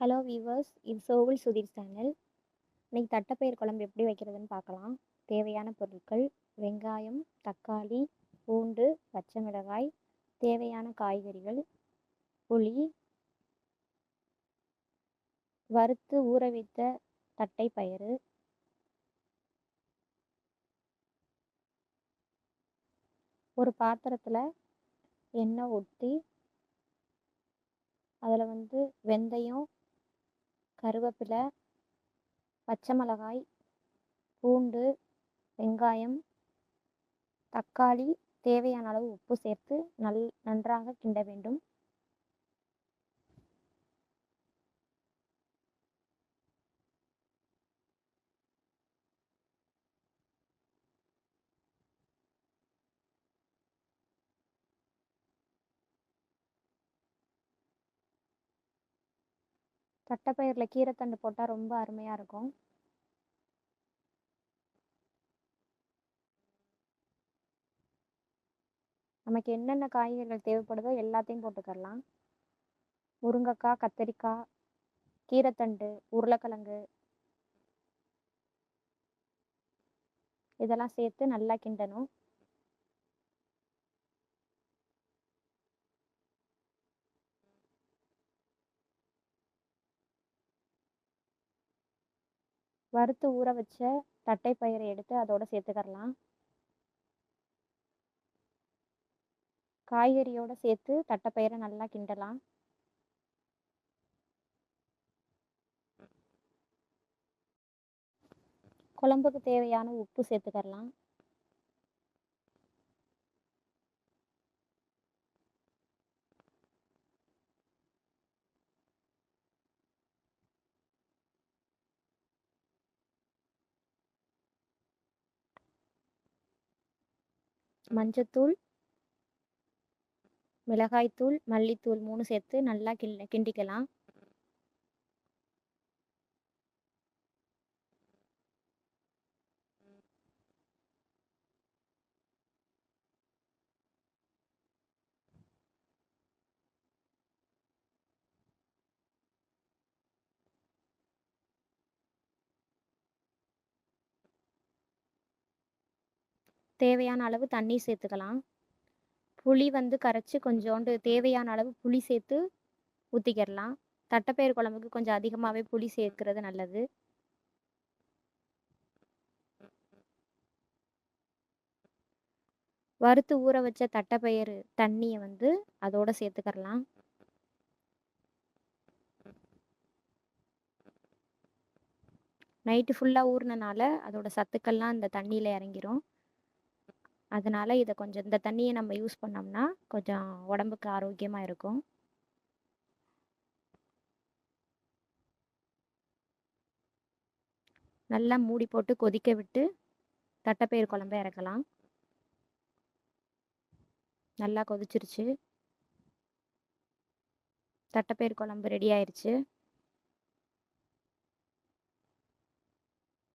Hello viewers இது சோவில் Sudhir channel இன்னைக்கு தட்டைப்பயிர் குழம்பு எப்படி வைக்கிறதுன்னு பார்க்கலாம். தேவையான பொருட்கள் வெங்காயம் தக்காளி பூண்டு பச்சை மிளகாய் தேவையான காய்கறிகள் புளி வறுத்து ஊற வைத்த தட்டைப்பயிறு ஒரு பாத்திரத்தில் எண்ணெய் ஊற்றி அதில் வந்து வெந்தயம் கருவேப்பிலை பச்சை மிளகாய் பூண்டு வெங்காயம் தக்காளி தேவையான அளவு உப்பு சேர்த்து நல் நன்றாக கிண்ட வேண்டும். தட்டைப்பயிரில் கீரைத்தண்டு போட்டால் ரொம்ப அருமையாக இருக்கும். நமக்கு என்னென்ன காய்கறிகள் தேவைப்படுதோ எல்லாத்தையும் போட்டுக்கரலாம் முருங்கைக்காய் கத்தரிக்காய் கீரைத்தண்டு உருளைக்கிழங்கு. இதெல்லாம் சேர்த்து நல்லா கிண்டணும். வறுத்து ஊற வச்ச தட்டைப்பயிரை எடுத்து அதோட சேர்த்துக்கரலாம் காய்கறியோடு சேர்த்து தட்டைப்பயிரை நல்லா கிண்டலாம். குழம்புக்கு தேவையான உப்பு சேர்த்துக்கரலாம் மஞ்சத்தூள் மிளகாய்த்தூள் மல்லித்தூள் மூணு சேர்த்து நல்லா கிண்ட கிண்டிக்கலாம். தேவையான அளவு தண்ணி சேர்த்துக்கலாம். புளி வந்து கரைச்சி கொஞ்சோண்டு தேவையான அளவு புளி சேர்த்து ஊற்றிக்கிடலாம் தட்டைப்பயிறு குழம்புக்கு கொஞ்சம் அதிகமாகவே புளி சேர்க்கறது நல்லது. வறுத்து ஊற வச்ச தட்டைப்பயிறு தண்ணியை வந்து அதோட சேர்த்துக்கிடலாம். நைட்டு ஃபுல்லாக ஊறினனால அதோட சத்துக்கள்லாம் இந்த தண்ணியில் இறங்கிரும். அதனால் இதை கொஞ்சம் இந்த தண்ணியை நம்ம யூஸ் பண்ணோம்னா கொஞ்சம் உடம்புக்கு ஆரோக்கியமாக இருக்கும். நல்லா மூடி போட்டு கொதிக்க விட்டு தட்டைப்பயிர் குழம்ப இறக்கலாம். நல்லா கொதிச்சிருச்சு. தட்டைப்பயிர் குழம்பு ரெடி ஆயிடுச்சு